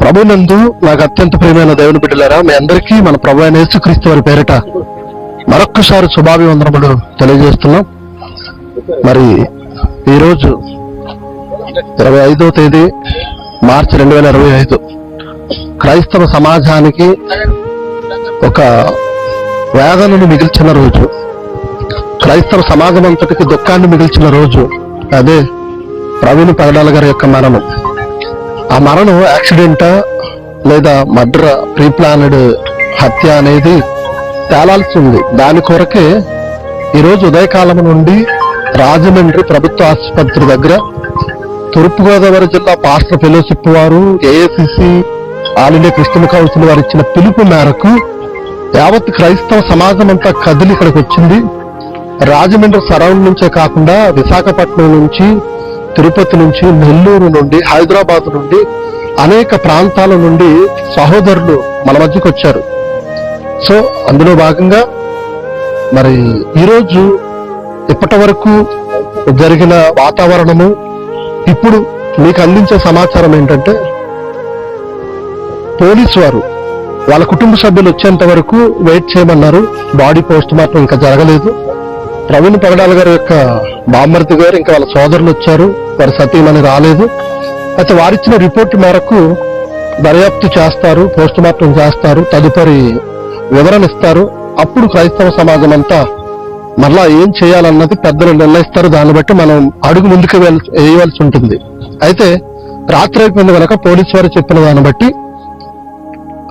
ప్రభునందు నాకు అత్యంత ప్రియమైన దేవుని బిడ్డలారా మీ అందరికీ మన ప్రభు అయిన యేసుక్రీస్తు వారి పేరిట మరొక్కసారి శుభాభివందనములు తెలియజేస్తున్నాం. మరి ఈరోజు ఇరవై ఐదో తేదీ మార్చి రెండు వేల ఇరవై ఐదు. క్రైస్తవ సమాజానికి ఒక వేదనను మిగిల్చిన రోజు క్రైస్తవ సమాజం అంతటికి దుఃఖాన్ని మిగిల్చిన రోజు అదే ప్రవీణ్ పగడాల గారి యొక్క మరణం. ఆ మరణం యాక్సిడెంటా లేదా మర్డర్ ప్రీప్లానెడ్ హత్య అనేది తేలాల్సి ఉంది. దాని కొరకే ఈరోజు ఉదయకాలం నుండి రాజమండ్రి ప్రభుత్వ ఆసుపత్రి దగ్గర తూర్పుగోదావరి జిల్లా పాస్టర్ ఫెలోషిప్ వారు AICC all India Christian council వారు ఇచ్చిన పిలుపు మేరకు యావత్ క్రైస్తవ సమాజం అంతా కదిలి ఇక్కడికి వచ్చింది. రాజమండ్రి సరౌండ్ నుంచే కాకుండా విశాఖపట్నం నుంచి తిరుపతి నుంచి నెల్లూరు నుండి హైదరాబాద్ నుండి అనేక ప్రాంతాల నుండి సహోదరులు మన మధ్యకి వచ్చారు. సో అందులో భాగంగా మరి ఈరోజు ఇప్పటి వరకు జరిగిన వాతావరణము ఇప్పుడు మీకు అందించే సమాచారం ఏంటంటే పోలీసు వారు వాళ్ళ కుటుంబ సభ్యులు వచ్చేంత వరకు వెయిట్ చేయమన్నారు. బాడీ పోస్ట్ మార్టం ఇంకా జరగలేదు. ప్రవీణ్ పగడాల గారి యొక్క బామ్మర్తి గారు ఇంకా వాళ్ళ సోదరులు వచ్చారు. వారి సతీమణి రాలేదు. అయితే వారిచ్చిన రిపోర్ట్ మేరకు దర్యాప్తు చేస్తారు పోస్ట్ మార్టం చేస్తారు తదుపరి వివరణ ఇస్తారు. అప్పుడు క్రైస్తవ సమాజం అంతా మరలా ఏం చేయాలన్నది పెద్దలు నిర్ణయిస్తారు. దాన్ని బట్టి మనం అడుగు ముందుకు వేయవలసి ఉంటుంది. అయితే రాత్రి అయిపోయింది కనుక పోలీసు వారు చెప్పిన దాన్ని బట్టి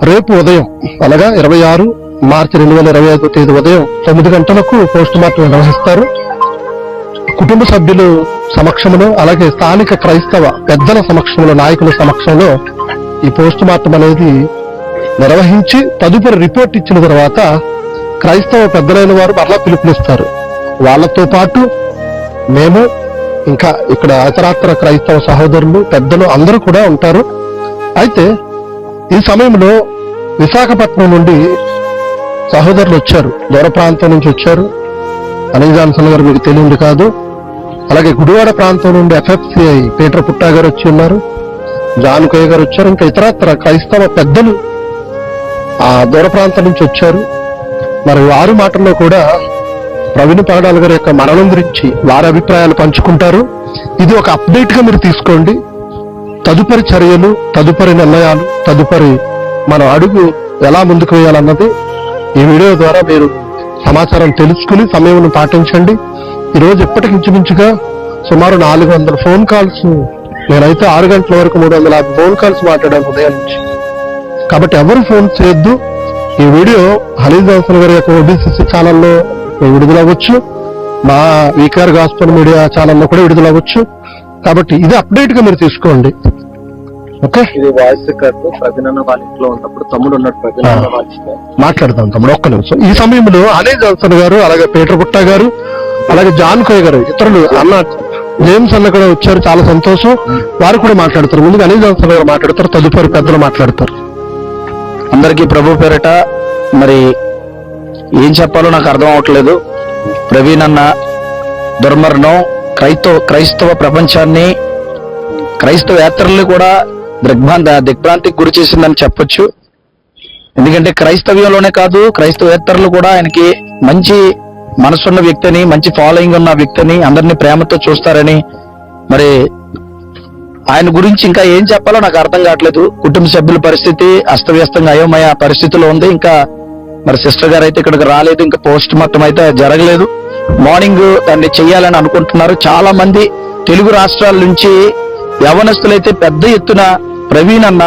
రేపు ఉదయం అనగా ఇరవై ఆరు మార్చి రెండు వేల ఇరవై ఐదో తేదీ ఉదయం తొమ్మిది గంటలకు పోస్ట్ మార్టం నిర్వహిస్తారు. కుటుంబ సభ్యులు సమక్షంలో అలాగే స్థానిక క్రైస్తవ పెద్దల సమక్షంలో నాయకుల సమక్షంలో ఈ పోస్ట్ మార్టం అనేది నిర్వహించి తదుపరి రిపోర్ట్ ఇచ్చిన తర్వాత క్రైస్తవ పెద్దలైన వారు మరలా పిలుపునిస్తారు. వాళ్ళతో పాటు మేము ఇంకా ఇక్కడ అతరాత్ర క్రైస్తవ సహోదరులు పెద్దలు అందరూ కూడా ఉంటారు. అయితే ఈ సమయంలో విశాఖపట్నం నుండి సహోదరులు వచ్చారు. దూర ప్రాంతం నుంచి వచ్చారు. అనిల్ జాన్సన్ గారు మీకు తెలియంది కాదు. అలాగే గుడివాడ ప్రాంతం నుండి ఎఫ్ఎఫ్సిఐ పీటర్ పుట్టా గారు వచ్చి ఉన్నారు. జాన్ కోయ గారు వచ్చారు. ఇంకా ఇతరత్ర క్రైస్తవ పెద్దలు ఆ దూర ప్రాంతం నుంచి వచ్చారు. మరి వారి మాటల్లో కూడా ప్రవీణ్ పాడాల గారి యొక్క మరణం గురించి వారి అభిప్రాయాలు పంచుకుంటారు. ఇది ఒక అప్డేట్గా మీరు తీసుకోండి. తదుపరి చర్యలు తదుపరి నిర్ణయాలు తదుపరి మన అడుగు ఎలా ముందుకు వేయాలన్నది ఈ వీడియో ద్వారా మీరు సమాచారం తెలుసుకుని సమయంను పాటించండి. ఈరోజు రోజు ఇప్పటికి ఇంచుమించుగా సుమారు నాలుగు వందల ఫోన్ కాల్స్ నేనైతే ఆరు గంటల వరకు మూడు వందల యాభై ఫోన్ కాల్స్ మాట్లాడాను ఉదయం నుంచి. కాబట్టి ఎవరు ఫోన్ చేయొద్దు. ఈ వీడియో హలీజ్ జాన్సన్ గారి యొక్క ఓబీసీసీ ఛానల్లో విడుదల అవ్వచ్చు. మా వీకార్ గాస్పల్ మీడియా ఛానల్లో కూడా విడుదల అవ్వచ్చు. కాబట్టి ఇది అప్డేట్గా మీరు తీసుకోండి. ఇది వాయిస్ రికార్డ్ ప్రవీణన్న వాళ్ళ ఇంట్లో ఉన్నప్పుడు తమ్ముడు వాళ్ళ ఇంట్లో. మాట్లాడదాం తమ్ముడు ఒక్క నిమిషం. ఈ సమయంలో హనీ జాన్సన్ గారు అలాగే పీటర్ గుట్టా గారు అలాగే జాన్ కోయ్ గారు ఇతరులు అన్న జేమ్స్ అన్న కూడా వచ్చారు. చాలా సంతోషం. వారు కూడా మాట్లాడతారు. ముందుగా హనీ జాన్సన్ గారు మాట్లాడతారు తదుపరి పెద్దలు మాట్లాడతారు. అందరికీ ప్రభు పేరట మరి ఏం చెప్పాలో నాకు అర్థం అవట్లేదు. ప్రవీణ్ అన్న దుర్మరణం క్రైస్తవ క్రైస్తవ ప్రపంచాన్ని క్రైస్తవేతరుల్ని కూడా దిగ్భ్రాంత దిగ్భ్రాంతికి గురి చేసిందని చెప్పొచ్చు. ఎందుకంటే క్రైస్తవ్యంలోనే కాదు క్రైస్తవేత్తరులు కూడా ఆయనకి మంచి మనసున్న వ్యక్తిని మంచి ఫాలోయింగ్ ఉన్న వ్యక్తిని అందరినీ ప్రేమతో చూస్తారని మరి ఆయన గురించి ఇంకా ఏం చెప్పాలో నాకు అర్థం కావట్లేదు. కుటుంబ సభ్యుల పరిస్థితి అస్తవ్యస్తంగా అయోమయ పరిస్థితిలో ఉంది. ఇంకా మరి సిస్టర్ గారు అయితే ఇక్కడికి రాలేదు ఇంకా పోస్ట్ మార్టం అయితే జరగలేదు. మార్నింగ్ దాన్ని చేయాలని అనుకుంటున్నారు. చాలా మంది తెలుగు రాష్ట్రాల నుంచి యవనస్తులైతే పెద్ద ఎత్తున ప్రవీణ్ అన్న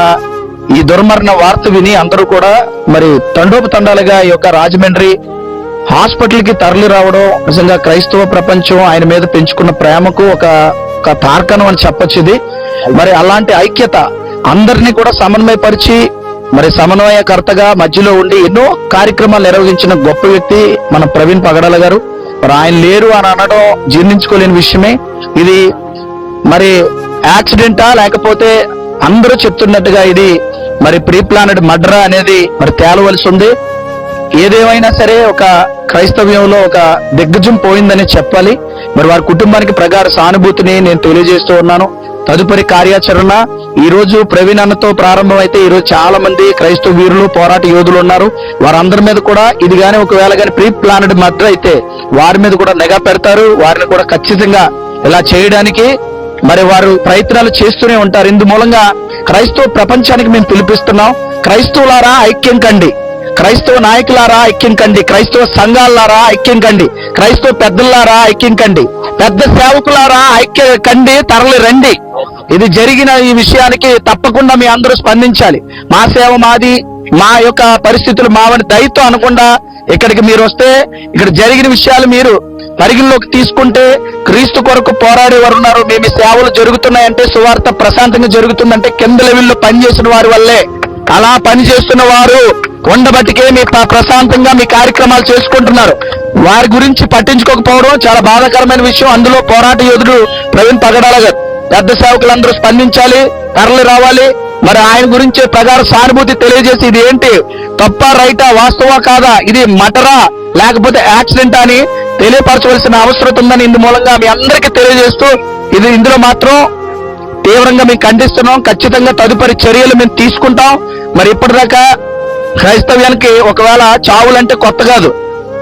ఈ దుర్మరణ వార్త విని అందరూ కూడా మరి తండోపతండాలుగా ఈ యొక్క రాజమండ్రి హాస్పిటల్కి తరలి రావడం నిజంగా క్రైస్తవ ప్రపంచం ఆయన మీద పెంచుకున్న ప్రేమకు ఒక ఒక తార్కణం అని చెప్పొచ్చు ఇది మరి అలాంటి ఐక్యత అందరినీ కూడా సమన్వయపరిచి మరి సమన్వయకర్తగా మధ్యలో ఉండి ఎన్నో కార్యక్రమాలు నిర్వహించిన గొప్ప వ్యక్తి మన ప్రవీణ్ పగడాల గారు. మరి ఆయన లేరు అని అనడం జీర్ణించుకోలేని విషయమే. ఇది మరి యాక్సిడెంటా లేకపోతే అందరూ చెప్తున్నట్టుగా ఇది మరి ప్రీ ప్లానెడ్ మర్డరా అనేది మరి తేలవలసి ఉంది. ఏదేమైనా సరే ఒక క్రైస్తవ్యంలో ఒక దిగ్గజం పోయిందని చెప్పాలి. మరి వారి కుటుంబానికి ప్రగాఢ సానుభూతిని నేను తెలియజేస్తూ ఉన్నాను. తదుపరి కార్యాచరణ ఈ రోజు ప్రవీణ్ అన్నతో ప్రారంభమైతే ఈ రోజు చాలా మంది క్రైస్తవ వీరులు పోరాట యోధులు ఉన్నారు. వారందరి మీద కూడా ఇది గాని ఒకవేళ కానీ ప్రీ ప్లానెడ్ మర్డర్ అయితే వారి మీద కూడా నిఘా పెడతారు. వారిని కూడా ఖచ్చితంగా ఇలా చేయడానికి మరి వారు ప్రయత్నాలు చేస్తూనే ఉంటారు. ఇందు మూలంగా క్రైస్తవ ప్రపంచానికి మేము పిలిపిస్తున్నాం. క్రైస్తవులారా ఐక్యం కండి. క్రైస్తవ నాయకులారా ఐక్యం కండి. క్రైస్తవ సంఘాలారా ఐక్యం కండి. క్రైస్తవ పెద్దలారా ఐక్యం కండి. పెద్ద సేవకులారా ఐక్య కండి తరలి రండి. ఇది జరిగిన ఈ విషయానికి తప్పకుండా మీ అందరూ స్పందించాలి. మా సేవ మాది మా యొక్క పరిస్థితులు మావని దయతో అనకుండా ఇక్కడికి మీరు వస్తే ఇక్కడ జరిగిన విషయాలు మీరు పరిగణలోకి తీసుకుంటే క్రీస్తు కొరకు పోరాడేవారు ఉన్నారు. మేము సేవలు జరుగుతున్నాయంటే సువార్త ప్రశాంతంగా జరుగుతుందంటే కింద లెవెల్లో పనిచేసిన వారి వల్లే. అలా పని చేస్తున్న వారు ఉండబట్టికే మీ ప్రశాంతంగా మీ కార్యక్రమాలు చేసుకుంటున్నారు. వారి గురించి పట్టించుకోకపోవడం చాలా బాధాకరమైన విషయం. అందులో పోరాట యోధుడు ప్రవీణ్ పగడాల గారు. పెద్ద సేవకులందరూ స్పందించాలి తరలి రావాలి. మరి ఆయన గురించి ప్రగాఢ సానుభూతి తెలియజేసి ఇది ఏంటి? తప్ప రైటా వాస్తవా కాదా? ఇది మటరా లేకపోతే యాక్సిడెంట్ అని తెలియపరచవలసిన అవసరం ఉందని ఇందు మూలంగా మీ అందరికీ తెలియజేస్తూ ఇది ఇందులో మాత్రం తీవ్రంగా మేము ఖండిస్తున్నాం. ఖచ్చితంగా తదుపరి చర్యలు మేము తీసుకుంటాం. మరి ఇప్పటిదాకా క్రైస్తవ్యానికి ఒకవేళ చావులంటే కొత్త కాదు.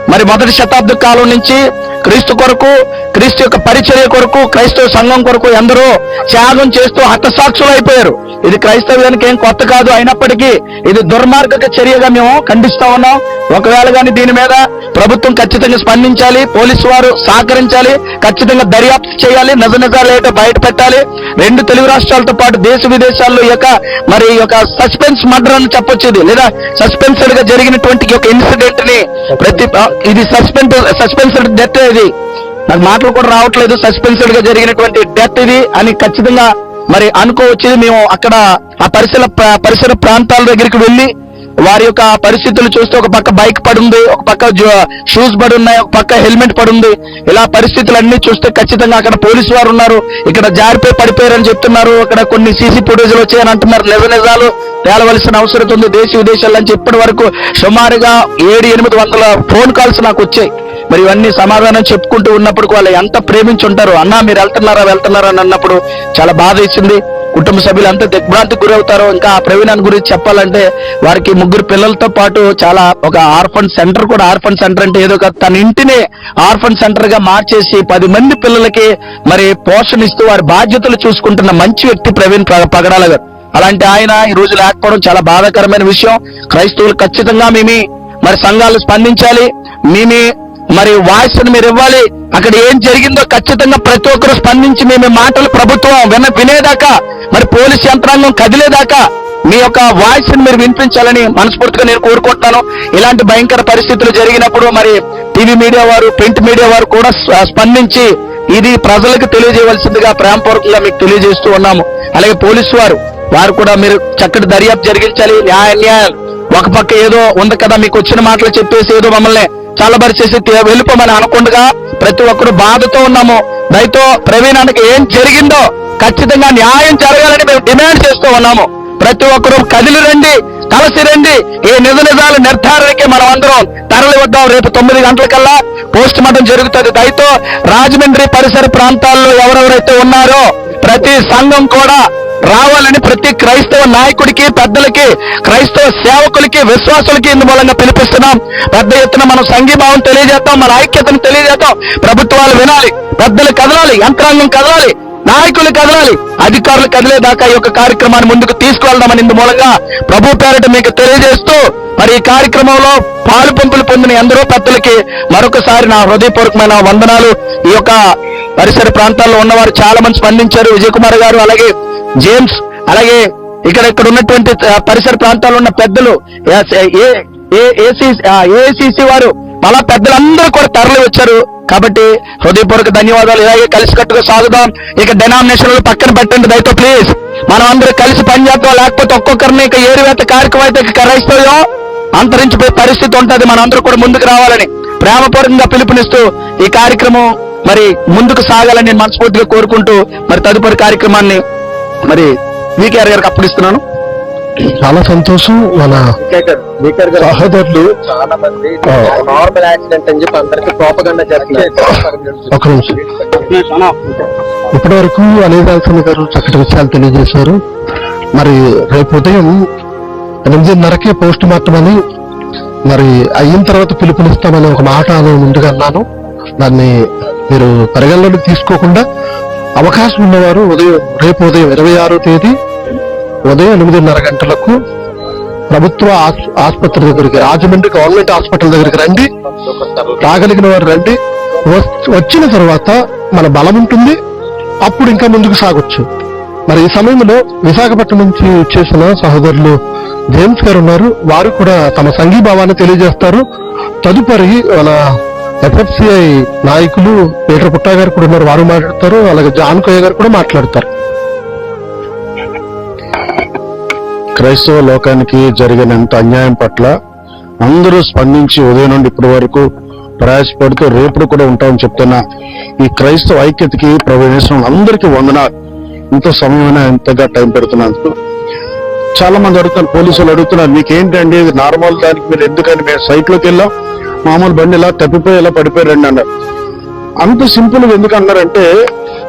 మరి మొదటి శతాబ్ద కాలం నుంచి క్రీస్తు కొరకు క్రీస్తు యొక్క పరిచర్య కొరకు క్రైస్తవ సంఘం కొరకు ఎందరో త్యాగం చేస్తూ హతసాక్షులు అయిపోయారు. ఇది క్రైస్తవ్యానికి ఏం కొత్త కాదు. అయినప్పటికీ ఇది దుర్మార్గక చర్యగా మేము ఖండిస్తా ఉన్నాం. ఒకవేళ కానీ దీని మీద ప్రభుత్వం ఖచ్చితంగా స్పందించాలి పోలీసు వారు సహకరించాలి ఖచ్చితంగా దర్యాప్తు చేయాలి నిజ నిజాలు ఏంటో బయట పెట్టాలి. రెండు తెలుగు రాష్ట్రాలతో పాటు దేశ విదేశాల్లో యొక్క మరి ఈ యొక్క సస్పెన్స్ మర్డర్ అని చెప్పొచ్చేది. లేదా సస్పెన్సెడ్గా జరిగినటువంటి ఒక యొక్క ఇన్సిడెంట్ని ప్రతి ఇది సస్పెన్స్ సస్పెన్సెడ్ డెత్ ఇది. నాకు మాటలు కూడా రావట్లేదు. సస్పెన్సెడ్గా జరిగినటువంటి డెత్ ఇది అని ఖచ్చితంగా మరి అనుకోవచ్చేది మేము అక్కడ ఆ పరిసర పరిసర ప్రాంతాల దగ్గరికి వెళ్ళి వారి యొక్క పరిస్థితులు చూస్తే ఒక పక్క బైక్ పడుంది ఒక పక్క షూస్ పడి ఉన్నాయి ఒక పక్క హెల్మెట్ పడుంది. ఇలా పరిస్థితులన్నీ చూస్తే ఖచ్చితంగా అక్కడ పోలీసు వారు ఉన్నారు. ఇక్కడ జారిపోయి పడిపోయారని చెప్తున్నారు. అక్కడ కొన్ని సీసీ ఫుటేజ్లు వచ్చాయని అంటున్నారు. నిజ నిజాలు తేలవలసిన అవసరం ఉంది. దేశ విదేశాల నుంచి ఇప్పటి వరకు సుమారుగా ఏడు ఎనిమిది వందల ఫోన్ కాల్స్ నాకు వచ్చాయి. మరి ఇవన్నీ సమాధానం చెప్పుకుంటూ ఉన్నప్పుడు వాళ్ళు ఎంత ప్రేమించుంటారు? అన్నా మీరు వెళ్తున్నారా వెళ్తున్నారా అని అన్నప్పుడు చాలా బాధ ఇచ్చింది కుటుంబ సభ్యులు ఎంత దిగ్భ్రాంతికి గురవుతారు ఇంకా ఆ ప్రవీణాన్ని గురించి చెప్పాలంటే వారికి ముగ్గురు పిల్లలతో పాటు చాలా ఒక ఆర్ఫన్ సెంటర్ కూడా ఆర్ఫన్ సెంటర్ అంటే ఏదో ఒక తన ఇంటిని ఆర్ఫన్ సెంటర్గా మార్చేసి పది మంది పిల్లలకి మరి పోషణ ఇస్తూ వారి బాధ్యతలు చూసుకుంటున్న మంచి వ్యక్తి ప్రవీణ్ పగ- పగడాల గారు. అలాంటి ఆయన ఈ రోజు లేకపోవడం చాలా బాధాకరమైన విషయం. క్రైస్తవులు ఖచ్చితంగా మేమి మరి సంఘాలు స్పందించాలి. మేమే మరి వాయిస్ మీరు ఇవ్వాలి. అక్కడ ఏం జరిగిందో ఖచ్చితంగా ప్రతి ఒక్కరు స్పందించి మేము మాటలు ప్రభుత్వం విన వినేదాకా మరి పోలీస్ యంత్రాంగం కదిలేదాకా మీ యొక్క వాయిస్ మీరు వినిపించాలని మనస్ఫూర్తిగా నేను కోరుకుంటున్నాను. ఇలాంటి భయంకర పరిస్థితులు జరిగినప్పుడు మరి టీవీ మీడియా వారు ప్రింట్ మీడియా వారు కూడా స్ప- స్పందించి ఇది ప్రజలకు తెలియజేయవలసిందిగా ప్రేమపూర్వకంగా మీకు తెలియజేస్తూ ఉన్నాము. అలాగే పోలీసు వారు వారు కూడా మీరు చక్కటి దర్యాప్తు జరిగించాలి. న్యాయ న్యాయాలు ఒక పక్క ఏదో ఉంది కదా మీకు వచ్చిన మాటలు చెప్పేసి ఏదో మమ్మల్ని చల్లబరిచేసి వెళ్ళిపోమని అనకుండా ప్రతి ఒక్కరు బాధతో ఉన్నాము. దయతో ప్రవీణ్ అన్నకి ఏం జరిగిందో ఖచ్చితంగా న్యాయం జరగాలని మేము డిమాండ్ చేస్తూ ఉన్నాము. ప్రతి ఒక్కరూ కదిలి రండి కలిసి రండి. ఈ నిజ నిజాల నిర్ధారణకి మనం అందరం తరలి వద్దాం. రేపు తొమ్మిది గంటలకల్లా పోస్ట్ మార్టం జరుగుతుంది. దయతో రాజమండ్రి పరిసర ప్రాంతాల్లో ఎవరెవరైతే ఉన్నారో ప్రతి సంఘం కూడా రావాలని ప్రతి క్రైస్తవ నాయకుడికి పెద్దలకి క్రైస్తవ సేవకులకి విశ్వాసులకి ఇందు మూలంగా పిలిపిస్తున్నాం. పెద్ద ఎత్తున మనం సంఘీభావం తెలియజేద్దాం మన ఐక్యతను తెలియజేద్దాం ప్రభుత్వాలు వినాలి పెద్దలు కదలాలి యంత్రాంగం కదలాలి నాయకులు కదలాలి అధికారులు కదిలేదాకా ఈ యొక్క కార్యక్రమాన్ని ముందుకు తీసుకువెళ్దామని ఇందు మూలంగా ప్రభు పేరిట మీకు తెలియజేస్తూ మరి ఈ కార్యక్రమంలో పాలు పంపులు పొందిన ఎందరో పెద్దలకి మరొకసారి నా హృదయపూర్వకమైన వందనాలు. ఈ యొక్క పరిసర ప్రాంతాల్లో ఉన్నవారు చాలా మంది స్పందించారు. విజయ్ కుమార్ గారు అలాగే జేమ్స్ అలాగే ఇక్కడ ఇక్కడ ఉన్నటువంటి పరిసర ప్రాంతాల్లో ఉన్న పెద్దలు ఏసీసీ వారు అలా పెద్దలందరూ కూడా తరలి వచ్చారు. కాబట్టి హృదయపూర్వక ధన్యవాదాలు. ఇలాగే కలిసికట్టుగా సాగుదాం. ఇక డెనామినేషన్లు పక్కన పెట్టండి దయతో ప్లీజ్ మనం అందరూ కలిసి పనిచేద్దాం లేకపోతే ఒక్కొక్కరిని ఇక ఏరువేత కార్యక్రమం అయితే ఇక క్రైస్తవ్యం అంతరించిపోయే పరిస్థితి ఉంటుంది. మనందరూ కూడా ముందుకు రావాలని ప్రేమపూర్వకంగా పిలుపునిస్తూ ఈ కార్యక్రమం మరి ముందుకు సాగాలని నేను మనస్ఫూర్తిగా కోరుకుంటూ మరి తదుపరి కార్యక్రమాన్ని మరి వికేఆర్ గారికి అప్పగిస్తున్నాను చాలా సంతోషం మన సహోదరులు. చాలా మంది. నార్మల్ యాక్సిడెంట్ అని చెప్పి అందరికి ప్రోపగండా చేస్తున్నారు. ఒక నిమిషం. ఇప్పటి వరకు అనిదాల్సిన గారు చక్కటి విషయాలు తెలియజేశారు. మరి రేపు ఉదయం ఎనిమిదిన్నరకే పోస్ట్ మార్టం అని మరి అయిన తర్వాత పిలుపునిస్తామని ఒక మాట నేను ముందుగా అన్నాను. దాన్ని మీరు పరిగణలోకి తీసుకోకుండా అవకాశం ఉన్నవారు ఉదయం రేపు ఉదయం ఇరవై ఆరో తేదీ ఉదయం ఎనిమిదిన్నర గంటలకు ప్రభుత్వ ఆస్- ఆసుపత్రి దగ్గరికి రాజమండ్రి గవర్నమెంట్ హాస్పిటల్ దగ్గరికి రండి. రాగలిగిన వారు రండి. వచ్చిన తర్వాత మన బలం ఉంటుంది. అప్పుడు ఇంకా ముందుకు సాగొచ్చు. మరి ఈ సమయంలో విశాఖపట్నం నుంచి వచ్చేసిన సహోదరులు జేమ్స్ గారు ఉన్నారు. వారు కూడా తమ సంఘీభావాన్ని తెలియజేస్తారు. తదుపరి మన ఎఫ్ఎఫ్సిఐ నాయకులు పీటర్ పుట్టా గారు కూడా ఉన్నారు. వారు మాట్లాడతారు. అలాగే జాన్ గారు కూడా మాట్లాడతారు. క్రైస్తవ లోకానికి జరిగినంత అన్యాయం పట్ల అందరూ స్పందించి ఉదయం నుండి ఇప్పటి వరకు ప్రయాసపడుతూ రేపుడు కూడా ఉంటామని చెప్తున్న ఈ క్రైస్తవ ఐక్యతకి ప్రవేశం అందరికీ వందనాలు. ఇంత సమయమైన ఎంతగా టైం పెడుతున్నందుకు. చాలా మంది అడుగుతున్నారు పోలీసులు అడుగుతున్నారు మీకేంటండి ఇది నార్మల్ దానికి మీరు ఎందుకని మేము సైట్లోకి వెళ్ళాం? మామూలు బండి ఇలా తప్పిపోయి ఇలా పడిపోయారండి అన్నారు. అంత సింపుల్ ఎందుకు అన్నారంటే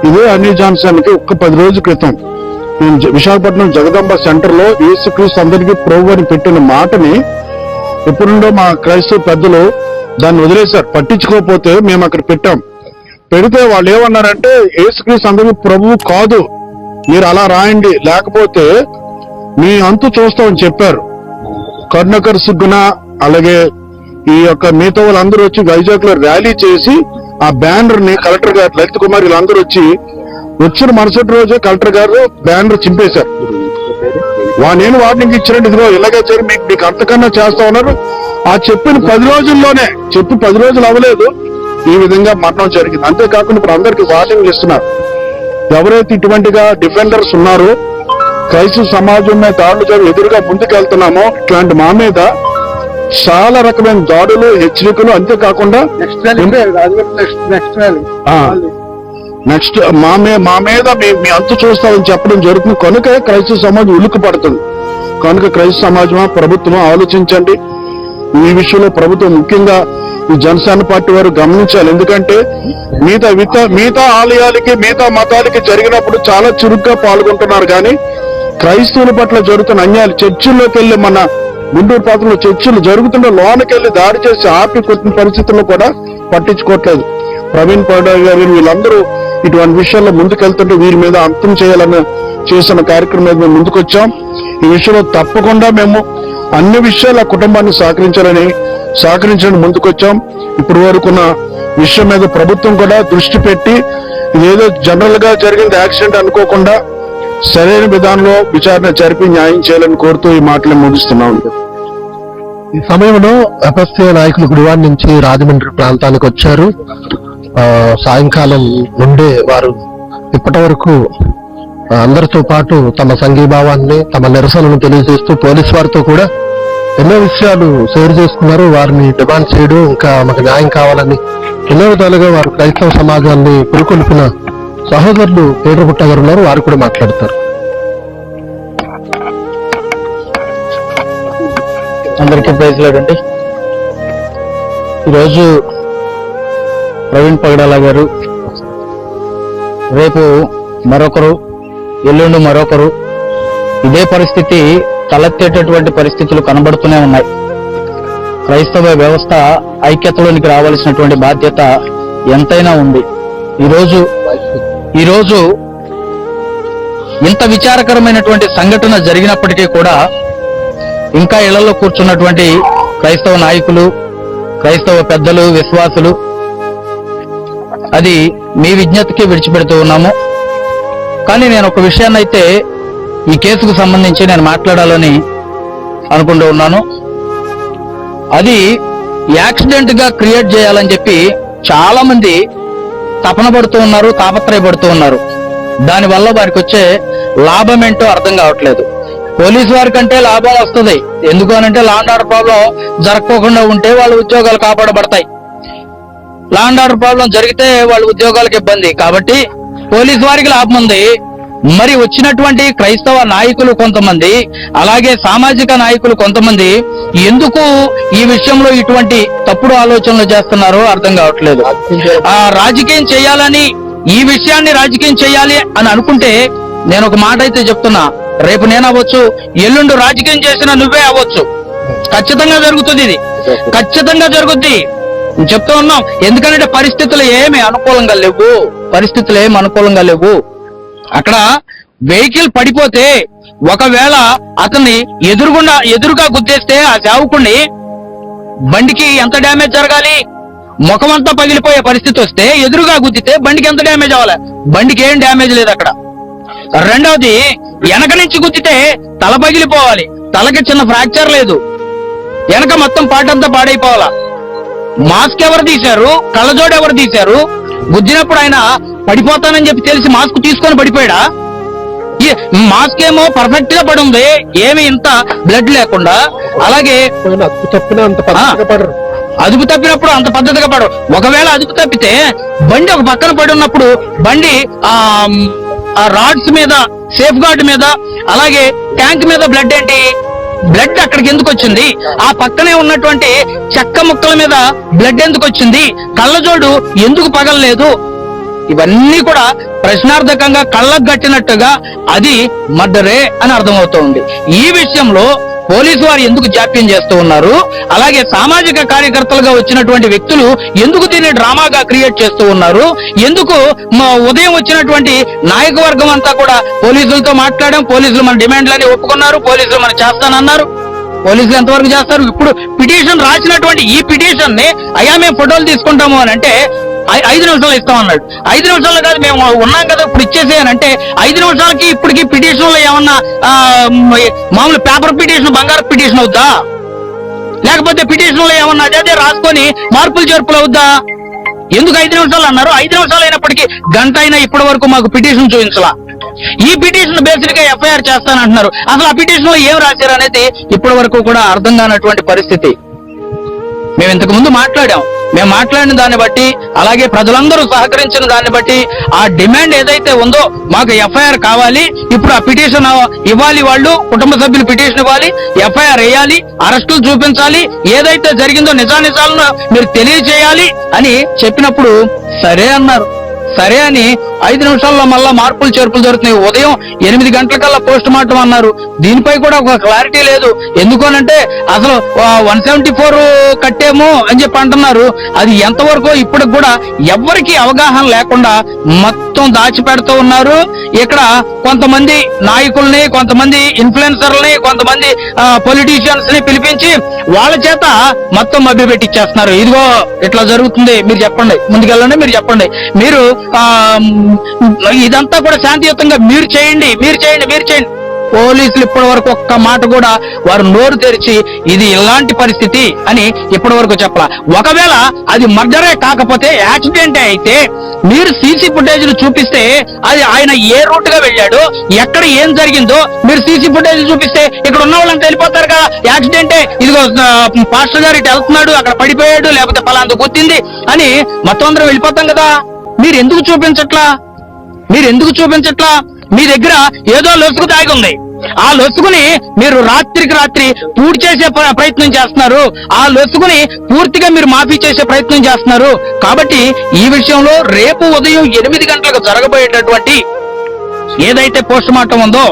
ఇదే అన్ని జాన్సన్కి ఒక్క పది రోజుల క్రితం నేను జ- విశాఖపట్నం జగదంబ సెంటర్లో యేసుక్రీస్తు అందరికీ ప్రభు అని పెట్టిన మాటని ఎప్పుడుండో మా క్రైస్తవ పెద్దలు దాన్ని వదిలేశారు. పట్టించుకోకపోతే మేము అక్కడ పెట్టాం. పెడితే వాళ్ళు ఏమన్నారంటే యేసుక్రీస్తు అందరికీ ప్రభువు కాదు మీరు అలా రాయండి లేకపోతే మీ అంతు చూస్తామని చెప్పారు. కర్ణకర్ సిగ్గున అలాగే ఈ యొక్క మిగతా వాళ్ళందరూ వచ్చి వైజాగ్లో ర్యాలీ చేసి ఆ బ్యానర్ని కలెక్టర్ గారు లలిత్ కుమార్ వీళ్ళందరూ వచ్చి వచ్చిన మరుసటి రోజే కలెక్టర్ గారు బ్యానర్ చింపేశారు. వా నేను వార్నింగ్ ఇచ్చినట్టు ఇదిగో ఇలాగే సరే మీకు మీకు అంతకన్నా చేస్తా ఉన్నారు. ఆ చెప్పిన పది రోజుల్లోనే చెప్పి పది రోజులు అవ్వలేదు. ఈ విధంగా మరణం జరిగింది. అంతేకాకుండా ఇప్పుడు అందరికి వార్నింగ్లు ఇస్తున్నారు. ఎవరైతే ఇటువంటిగా డిఫెండర్స్ ఉన్నారో క్రైస్తవ సమాజం మీద దాడులు ఎదురుగా ముందుకెళ్తున్నామో ఇట్లాంటి మా మీద చాలా రకమైన దాడులు హెచ్చరికలు అంతేకాకుండా నెక్స్ట్ మా మే మా మీద మీ మీ అంతు చూస్తామని చెప్పడం జరుగుతుంది. కనుక క్రైస్తవ సమాజం ఉలుక్కు పడుతుంది. కనుక క్రైస్తవ సమాజమా ప్రభుత్వం ఆలోచించండి. ఈ విషయంలో ప్రభుత్వం ముఖ్యంగా ఈ జనసేన పార్టీ వారు గమనించాలి. ఎందుకంటే మిగతా మిగతా మిగతా ఆలయాలకి మిగతా మతాలకి జరిగినప్పుడు చాలా చురుగ్గా పాల్గొంటున్నారు. కానీ క్రైస్తవుల పట్ల జరుగుతున్న అన్యాయాలు చర్చిల్లోకి వెళ్ళి మన గుంటూరు పాత్రలో చర్చిలు జరుగుతున్న లోనకెళ్ళి దాడి చేసి ఆపి కొట్టిన పరిస్థితుల్లో కూడా పట్టించుకోవట్లేదు. ప్రవీణ్ పౌడర్ గారు వీళ్ళందరూ ఇటువంటి విషయాల్లో ముందుకెళ్తుంటే వీరి మీద అంతం చేయాలని చేసిన కార్యక్రమం మీద మేము ముందుకొచ్చాం. ఈ విషయంలో తప్పకుండా మేము అన్ని విషయాల కుటుంబాన్ని సహకరించాలని సహకరించడానికి ముందుకొచ్చాం. ఇప్పుడు వరకున్న విషయం మీద ప్రభుత్వం కూడా దృష్టి పెట్టి ఇదేదో జనరల్గా జరిగింది యాక్సిడెంట్ అనుకోకుండా సరైన విధానంలో విచారణ జరిపి న్యాయం చేయాలని కోరుతూ ఈ మాటలు ముగిస్తున్నాం. ఈ సమయంలో ఎఫ్ఎస్సీ నాయకులు గుడివాడ నుంచి రాజమండ్రి ప్రాంతానికి వచ్చారు. సాయంకాలం నుండే వారు ఇప్పటి వరకు అందరితో పాటు తమ సంఘీభావాన్ని తమ నిరసనను తెలియజేస్తూ పోలీస్ వారితో కూడా ఎన్నో విషయాలు షేర్ చేసుకున్నారు. వారిని డిమాండ్ చేయడం ఇంకా మాకు న్యాయం కావాలని ఎన్నో విధాలుగా వారు క్రైస్తవ సమాజాన్ని పురుకొల్పిన సహోదరులు పేరు పుట్ట గారు ఉన్నారు వారు కూడా మాట్లాడతారు. అందరికీ ప్రైజ్ లేదండి ఈరోజు ప్రవీణ్ పగడాల గారు రేపు మరొకరు ఎల్లుండి మరొకరు ఇదే పరిస్థితి తలెత్తేటటువంటి పరిస్థితులు కనబడుతూనే ఉన్నాయి. క్రైస్తవ వ్యవస్థ ఐక్యతలోనికి రావాల్సినటువంటి బాధ్యత ఎంతైనా ఉంది. ఈరోజు ఈరోజు ఇంత విచారకరమైనటువంటి సంఘటన జరిగినప్పటికీ కూడా ఇంకా ఇళ్ళలో కూర్చున్నటువంటి క్రైస్తవ నాయకులు క్రైస్తవ పెద్దలు విశ్వాసులు అది మీ విజ్ఞతకి విడిచిపెడుతూ ఉన్నాము. కానీ నేను ఒక విషయాన్ని అయితే ఈ కేసుకు సంబంధించి నేను మాట్లాడాలని అనుకుంటూ ఉన్నాను. అది యాక్సిడెంట్గా క్రియేట్ చేయాలని చెప్పి చాలా మంది తపన పడుతూ ఉన్నారు తాపత్రయపడుతూ ఉన్నారు. దానివల్ల వారికి వచ్చే లాభం ఏంటో అర్థం కావట్లేదు. పోలీసు వారి కంటే లాభం వస్తుంది. ఎందుకు అనంటే లాండ్ ఆర్డర్ ప్రాబ్లం జరగకోకుండా ఉంటే వాళ్ళ ఉద్యోగాలు కాపాడబడతాయి. లాండ్ ఆర్డర్ ప్రాబ్లం జరిగితే వాళ్ళ ఉద్యోగాలకు ఇబ్బంది. కాబట్టి పోలీసు వారికి లాభం ఉంది. మరి వచ్చినటువంటి క్రైస్తవ నాయకులు కొంతమంది అలాగే సామాజిక నాయకులు కొంతమంది ఎందుకు ఈ విషయంలో ఇటువంటి తప్పుడు ఆలోచనలు చేస్తున్నారో అర్థం కావట్లేదు. ఆ రాజకీయం చేయాలని ఈ విషయాన్ని రాజకీయం చేయాలి అని అనుకుంటే నేను ఒక మాట అయితే చెప్తున్నా. రేపు నేను అవ్వచ్చు ఎల్లుండి రాజకీయం చేసిన నువ్వే అవ్వచ్చు. ఖచ్చితంగా జరుగుతుంది ఇది. ఖచ్చితంగా జరుగుద్ది. చెప్తూ ఉన్నాం. ఎందుకంటే పరిస్థితులు ఏమి అనుకూలంగా లేవు. పరిస్థితులు ఏమి అనుకూలంగా లేవు. అక్కడ వెహికల్ పడిపోతే ఒకవేళ అతన్ని ఎదురుగుండా ఎదురుగా గుద్దేస్తే ఆ సేవకుణ్ణి బండికి ఎంత డ్యామేజ్ జరగాలి? ముఖం అంతా పగిలిపోయే పరిస్థితి వస్తే ఎదురుగా గుద్దితే బండికి ఎంత డ్యామేజ్ అవ్వాలి? బండికి ఏం డ్యామేజ్ లేదు అక్కడ. రెండవది వెనక నుంచి గుద్దితే తల పగిలిపోవాలి. తలకి చిన్న ఫ్రాక్చర్ లేదు. వెనక మొత్తం పాటంతా పాడైపోవాలా? మాస్క్ ఎవరు తీశారు? కళ్ళజోడు ఎవరు తీశారు? గుద్దినప్పుడు ఆయన పడిపోతానని చెప్పి తెలిసి మాస్క్ తీసుకొని పడిపోయాడా? మాస్క్ ఏమో పర్ఫెక్ట్గా పడి ఉంది ఏమి ఇంత బ్లడ్ లేకుండా. అలాగే అదుపు పడరు. తప్పినప్పుడు అంత పద్ధతిగా పడు ఒకవేళ అదుపు తప్పితే బండి ఒక పక్కన పడి ఉన్నప్పుడు బండి ఆ రాడ్స్ మీద సేఫ్ గార్డ్ మీద అలాగే ట్యాంక్ మీద బ్లడ్ ఏంటి? బ్లడ్ అక్కడికి ఎందుకు వచ్చింది? ఆ పక్కనే ఉన్నటువంటి చెక్క ముక్కల మీద బ్లడ్ ఎందుకు వచ్చింది? కళ్ళజోడు ఎందుకు పగలలేదు? ఇవన్నీ కూడా ప్రశ్నార్థకంగా కళ్ళకు కట్టినట్టుగా అది మర్డరే అని అర్థమవుతోంది. ఈ విషయంలో పోలీసు వారు ఎందుకు జాప్యం చేస్తూ ఉన్నారు? అలాగే సామాజిక కార్యకర్తలుగా వచ్చినటువంటి వ్యక్తులు ఎందుకు దీన్ని డ్రామాగా క్రియేట్ చేస్తూ ఉన్నారు? ఎందుకు మా ఉదయం వచ్చినటువంటి నాయక వర్గం అంతా కూడా పోలీసులతో మాట్లాడాం పోలీసులు మన డిమాండ్లని ఒప్పుకున్నారు పోలీసులు మనం చేస్తానన్నారు. పోలీసులు ఎంతవరకు చేస్తారు? ఇప్పుడు పిటిషన్ రాసినటువంటి ఈ పిటిషన్ని అయ్యా మేము ఫోటోలు తీసుకుంటాము అని అంటే ఐదు నిమిషాలు ఇస్తాం అన్నాడు ఐదు నిమిషాలు కాదు మేము ఉన్నాం కదా ఇప్పుడు ఇచ్చేసేయనంటే ఐదు నిమిషాలకి ఇప్పటికి పిటిషన్లో ఏమన్నా మామూలు పేపర్ పిటిషన్ బంగారు పిటిషన్ అవుద్దా? లేకపోతే పిటిషన్లో ఏమన్నా అదే అదే రాసుకొని మార్పులు చేర్పులు అవుద్దా? ఎందుకు ఐదు నిమిషాలు అన్నారు? ఐదు నిమిషాలు అయినప్పటికీ గంట అయినా ఇప్పటి వరకు మాకు పిటిషన్ చూపించలా. ఈ పిటిషన్ బేస్డ్గా ఎఫ్ఐఆర్ చేస్తానంటున్నారు. అసలు ఆ పిటిషన్లో ఏం రాశారు అనేది ఇప్పటి వరకు కూడా అర్థం కానటువంటి పరిస్థితి. మేము ఇంతకు ముందు మాట్లాడాం. మేము మాట్లాడిన దాన్ని బట్టి అలాగే ప్రజలందరూ సహకరించిన దాన్ని బట్టి ఆ డిమాండ్ ఏదైతే ఉందో మాకు ఎఫ్ఐఆర్ కావాలి. ఇప్పుడు ఆ పిటిషన్ ఇవ్వాలి వాళ్ళు కుటుంబ సభ్యులు పిటిషన్ ఇవ్వాలి ఎఫ్ఐఆర్ వేయాలి అరెస్టులు చూపించాలి ఏదైతే జరిగిందో నిజానిజాలను మీరు తెలియజేయాలి అని చెప్పినప్పుడు సరే అన్నారు. సరే అని ఐదు నిమిషాల్లో మళ్ళా మార్పులు చేర్పులు జరుగుతున్నాయి. ఉదయం ఎనిమిది గంటలకల్లా పోస్ట్ మార్టం అన్నారు. దీనిపై కూడా ఒక క్లారిటీ లేదు. ఎందుకనంటే అసలు వన్ సెవెంటీ ఫోర్ కట్టాము అని చెప్పి అంటున్నారు. అది ఎంతవరకు ఇప్పటికి కూడా ఎవ్వరికీ అవగాహన లేకుండా మొత్తం మొత్తం దాచిపెడుతూ ఉన్నారు. ఇక్కడ కొంతమంది నాయకుల్ని కొంతమంది ఇన్ఫ్లుయెన్సర్లని కొంతమంది పొలిటీషియన్స్ని పిలిపించి వాళ్ళ చేత మొత్తం మభ్య పెట్టించేస్తున్నారు ఇదిగో ఇట్లా జరుగుతుంది. మీరు చెప్పండి. ముందుకెళ్ళండి మీరు చెప్పండి. మీరు ఆ, ఇదంతా కూడా శాంతియుతంగా మీరు చేయండి మీరు చేయండి మీరు చేయండి. పోలీసులు ఇప్పటి వరకు ఒక్క మాట కూడా వారు నోరు తెరిచి ఇది ఇలాంటి పరిస్థితి అని ఇప్పటి వరకు చెప్పాల. ఒకవేళ అది మర్డరే కాకపోతే యాక్సిడెంట్ అయితే మీరు సీసీ ఫుటేజ్ చూపిస్తే అది ఆయన ఏ రూట్గా వెళ్ళాడు ఎక్కడ ఏం జరిగిందో మీరు సీసీ ఫుటేజ్ చూపిస్తే ఇక్కడ ఉన్న వాళ్ళంతా వెళ్ళిపోతారు కదా. యాక్సిడెంటే ఇదిగో పాస్టర్ గారు ఇటు వెళ్తున్నాడు అక్కడ పడిపోయాడు లేకపోతే పలాంత గుర్తింది అని మొత్తం అందరం వెళ్ళిపోతాం కదా. మీరు ఎందుకు చూపించట్లా? మీరు ఎందుకు చూపించట్లా? మీ దగ్గర ఏదో లొసుకు దాగి ఉంది. ఆ లొసుగుని మీరు రాత్రికి రాత్రి పూర్తి చేసే ప్రయత్నం చేస్తున్నారు. ఆ లొసుగుని పూర్తిగా మీరు మాఫీ చేసే ప్రయత్నం చేస్తున్నారు. కాబట్టి ఈ విషయంలో రేపు ఉదయం ఎనిమిది గంటలకు జరగబోయేటటువంటి ఏదైతే పోస్ట్ మార్టం ఉందో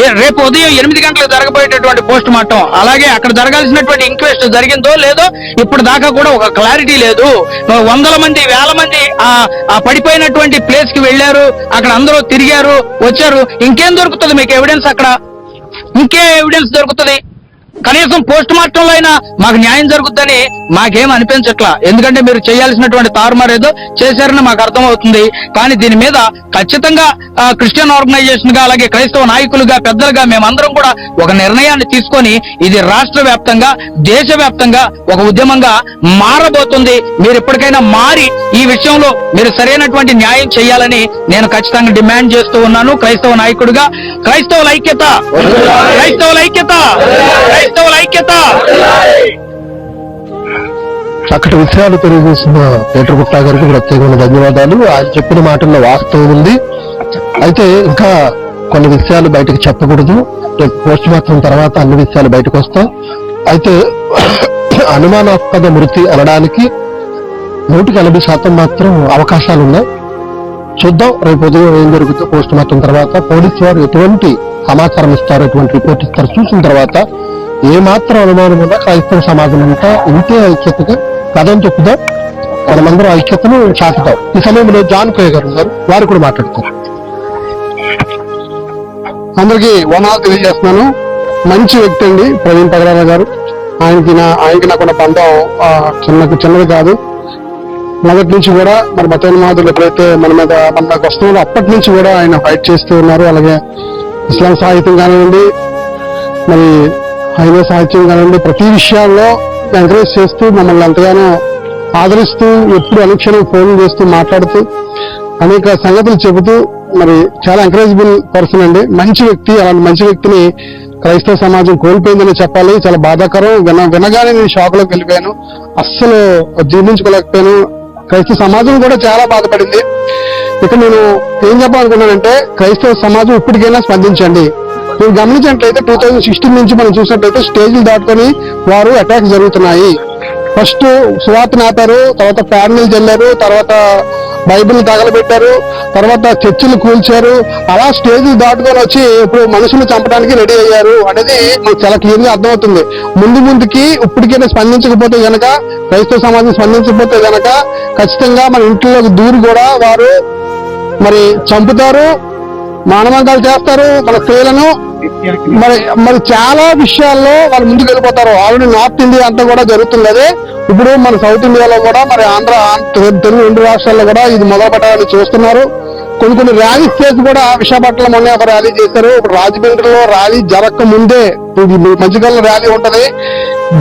ఏ- రేపు ఉదయం ఎనిమిది గంటలకు జరగబోయేటటువంటి పోస్ట్ మార్టం అలాగే అక్కడ జరగాల్సినటువంటి ఇంక్వెస్ట్ జరిగిందో లేదో ఇప్పుడు దాకా కూడా ఒక క్లారిటీ లేదు. వందల మంది వేల మంది ఆ ఆ పడిపోయినటువంటి ప్లేస్కి వెళ్ళారు అక్కడ అందరూ తిరిగారు వచ్చారు. ఇంకేం దొరుకుతుంది మీకు ఎవిడెన్స్ అక్కడ? ఇంకే ఎవిడెన్స్ దొరుకుతుంది? కనీసం పోస్ట్ మార్టం లో అయినా మాకు న్యాయం జరుగుతుందని మాకేం అనిపించట్లా. ఎందుకంటే మీరు చేయాల్సినటువంటి తారుమారు ఏదో చేశారని మాకు అర్థమవుతుంది. కానీ దీని మీద ఖచ్చితంగా క్రిస్టియన్ ఆర్గనైజేషన్గా అలాగే క్రైస్తవ నాయకులుగా పెద్దలుగా మేమందరం కూడా ఒక నిర్ణయాన్ని తీసుకొని ఇది రాష్ట్ర వ్యాప్తంగా దేశవ్యాప్తంగా ఒక ఉద్యమంగా మారబోతుంది. మీరు ఎప్పటికైనా మారి ఈ విషయంలో మీరు సరైనటువంటి న్యాయం చేయాలని నేను ఖచ్చితంగా డిమాండ్ చేస్తూ ఉన్నాను. క్రైస్తవ నాయకుడిగా క్రైస్తవుల ఐక్యత క్రైస్తవుల ఐక్యత క్రైస్తవుల ఐక్యత. చక్కటి విషయాలు తెలియజేసిన పేటర్ గుప్తా గారికి ప్రత్యేకమైన ధన్యవాదాలు. ఆయన చెప్పిన మాటల్లో వాస్తవం ఉంది. అయితే ఇంకా కొన్ని విషయాలు బయటకు చెప్పకూడదు. రేపు పోస్ట్ మార్టం తర్వాత అన్ని విషయాలు బయటకు వస్తాం అయితే అనుమానాస్పద మృతి అనడానికి నూటికి ఎనభై శాతం మాత్రం అవకాశాలు ఉన్నాయి. చూద్దాం రేపు ఉదయం ఏం జరుగుతుందో పోస్ట్ మార్టం తర్వాత. పోలీసు వారు ఎటువంటి సమాచారం ఇస్తారు ఎటువంటి రిపోర్ట్ ఇస్తారు చూసిన తర్వాత ఏమాత్రం అనుమానం ఉన్నా క్రైస్తవ సమాజం అంతా ఇంతే ఐక్యతగా కథం చెప్పుదాం మనమందరం ఐక్యతను చాటుతాం. ఈ సమయంలో జాన్ కోయ గారు ఉన్నారు. వారు కూడా మాట్లాడతారు. అందరికి వనాలు తెలియజేస్తున్నాను. మంచి వ్యక్తి అండి ప్రవీణ్ పగడాల గారు. ఆయనకి నా ఆయనకి నాకున్న బంధం చిన్నకు చిన్న చిన్నది కాదు. మొదటి నుంచి కూడా మరి మతోన్మాదులు ఎప్పుడైతే మన మీద మన మీద వస్తున్నారో అప్పటి నుంచి కూడా ఆయన ఫైట్ చేస్తూ ఉన్నారు. అలాగే ఇస్లాం సాహిత్యం కానివ్వండి మరి హైవే సాహిత్యం కానివ్వండి ప్రతి విషయాల్లో ఎంకరేజ్ చేస్తూ మమ్మల్ని ఎంతగానో ఆదరిస్తూ ఎప్పుడు అనుక్షణం ఫోన్ చేస్తూ మాట్లాడుతూ అనేక సంగతులు చెబుతూ మరి చాలా ఎంకరేజబుల్ పర్సన్ అండి. మంచి వ్యక్తి అలాంటి మంచి వ్యక్తిని క్రైస్తవ సమాజం కోల్పోయిందని చెప్పాలి. చాలా బాధాకరం. విన వినగానే నేను షాక్లోకి వెళ్ళిపోయాను. అస్సలు జీర్ణించుకోలేకపోయాను. క్రైస్తవ సమాజం కూడా చాలా బాధపడింది. ఇక నేను ఏం చెప్పాలనుకున్నానంటే క్రైస్తవ సమాజం ఇప్పటికైనా స్పందించండి. మీరు గమనించినట్లయితే టూ థౌజండ్ సిక్స్టీన్ నుంచి మనం చూసినట్లయితే స్టేజ్లు దాటుకొని వారు అటాక్స్ జరుగుతున్నాయి. ఫస్ట్ సువార్తను నాపారు తర్వాత ప్యానెల్ జల్లారు తర్వాత బైబిల్ తగలబెట్టారు తర్వాత చర్చిలు కూల్చారు. అలా స్టేజ్ దాటుకొని వచ్చి ఇప్పుడు మనుషులు చంపడానికి రెడీ అయ్యారు అనేది మనకు చాలా క్లియర్గా అర్థమవుతుంది. ముందు ముందుకి ఇప్పటికైనా స్పందించకపోతే గనక క్రైస్తవ సమాజం స్పందించకపోతే గనక ఖచ్చితంగా మన ఇంట్లోకి దూరి కూడా వారు మరి చంపుతారు. మానవంగాలు చేస్తారు మన స్త్రీలను. మరి మరి చాలా విషయాల్లో వాళ్ళు ముందుకు వెళ్ళిపోతారు. ఆల్రెడీ నార్త్ ఇండియా అంతా కూడా జరుగుతుంది అదే. ఇప్పుడు మన సౌత్ ఇండియాలో కూడా మరి ఆంధ్ర తెలుగు రెండు రాష్ట్రాల్లో కూడా ఇది మొదలు పెట్టాలని చూస్తున్నారు. కొన్ని కొన్ని ర్యాలీస్ చేసి కూడా విశాఖపట్నం మొన్న ఒక ర్యాలీ చేశారు. ఇప్పుడు రాజమండ్రిలో ర్యాలీ జరగక ముందే ఇది మధ్యకాలంలో ర్యాలీ ఉంటది.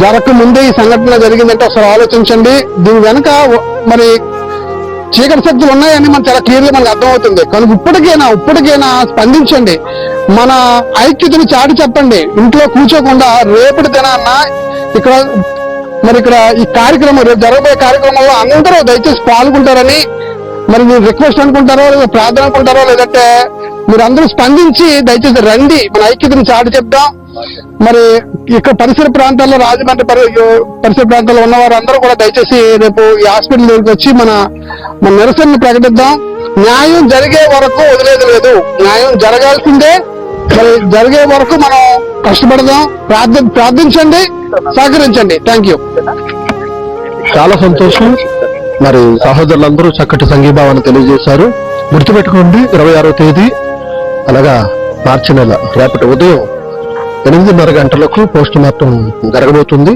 జరగక ముందే ఈ సంఘటన జరిగిందంటే ఒకసారి ఆలోచించండి. దీని వెనక మరి చీకటి శక్తులు ఉన్నాయని మనకు చాలా క్లియర్గా మనకు అర్థమవుతుంది. కానీ ఇప్పటికైనా ఇప్పటికైనా స్పందించండి. మన ఐక్యతను చాటి చెప్పండి. ఇంట్లో కూర్చోకుండా రేపటి దినాన్న ఇక్కడ మరి ఇక్కడ ఈ కార్యక్రమం రేపు జరగబోయే కార్యక్రమంలో అందరూ దయచేసి పాల్గొంటారని మరి మీరు రిక్వెస్ట్ అనుకుంటారో లేదా ప్రార్థన అనుకుంటారో లేదంటే మీరు అందరూ స్పందించి దయచేసి రండి. మన ఐక్యతను చాటి చెప్దాం. మరి ఇక్కడ పరిసర ప్రాంతాల్లో రాజమండ్రి పరిసర ప్రాంతాల్లో ఉన్న వారందరూ కూడా దయచేసి రేపు ఈ హాస్పిటల్ దగ్గరికి వచ్చి మన మన నిరసనను ప్రకటిద్దాం. న్యాయం జరిగే వరకు వదిలేదు లేదు. న్యాయం జరగాల్సిందే. మరి జరిగే వరకు మనం కష్టపడదాం. ప్రార్థ ప్రార్థించండి. సహకరించండి. Thank you. చాలా సంతోషం. మరి సహోదరులందరూ చక్కటి సంఘీభావాన్ని తెలియజేశారు. గుర్తుపెట్టుకోండి ఇరవై ఆరో తేదీ అనగా మార్చి నెల రేపటి ఉదయం ఎనిమిదిన్నర గంటలకు పోస్ట్ మార్టం జరగబోతుంది.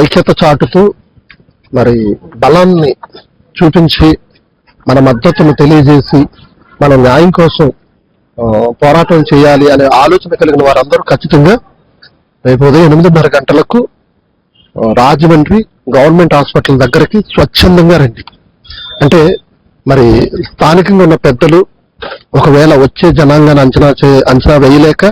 ఐక్యత చాటుతూ మరి బలాన్ని చూపించి మన మద్దతును తెలియజేసి మన న్యాయం కోసం పోరాటం చేయాలి అనే ఆలోచన కలిగిన వారందరూ ఖచ్చితంగా రేపు ఉదయం ఎనిమిదిన్నర గంటలకు రాజమండ్రి గవర్నమెంట్ హాస్పిటల్ దగ్గరికి స్వచ్ఛందంగా రండి. అంటే మరి స్థానికంగా ఉన్న పెద్దలు ఒకవేళ వచ్చే జనాంగాన్ని అంచనా చే అంచనా వేయలేక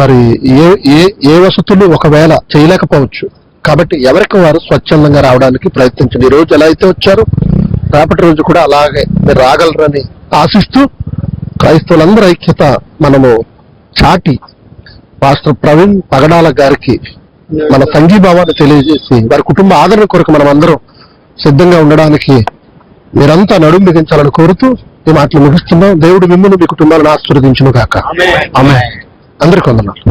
మరి ఏ ఏ ఏ వసతులు ఒకవేళ చేయలేకపోవచ్చు. కాబట్టి ఎవరికి వారు స్వచ్ఛందంగా రావడానికి ప్రయత్నించండి. ఈ రోజు ఎలా అయితే వచ్చారో రేపటి రోజు కూడా అలాగే మీరు రాగలరని ఆశిస్తూ క్రైస్తవులందరి ఐక్యత మనము చాటి పాస్టర్ ప్రవీణ్ పగడాల గారికి మన సంఘీభావాన్ని తెలియజేసి వారి కుటుంబ ఆదరణ కొరకు మనం అందరం సిద్ధంగా ఉండడానికి మీరంతా నడుము బిగించాలని కోరుతూ ఈ మాటలు ముగిస్తున్నాం. దేవుడు మిమ్మల్ని మీ కుటుంబాలను ఆశీర్వదించును కాక ఆమె అందరికీ వందనాలు.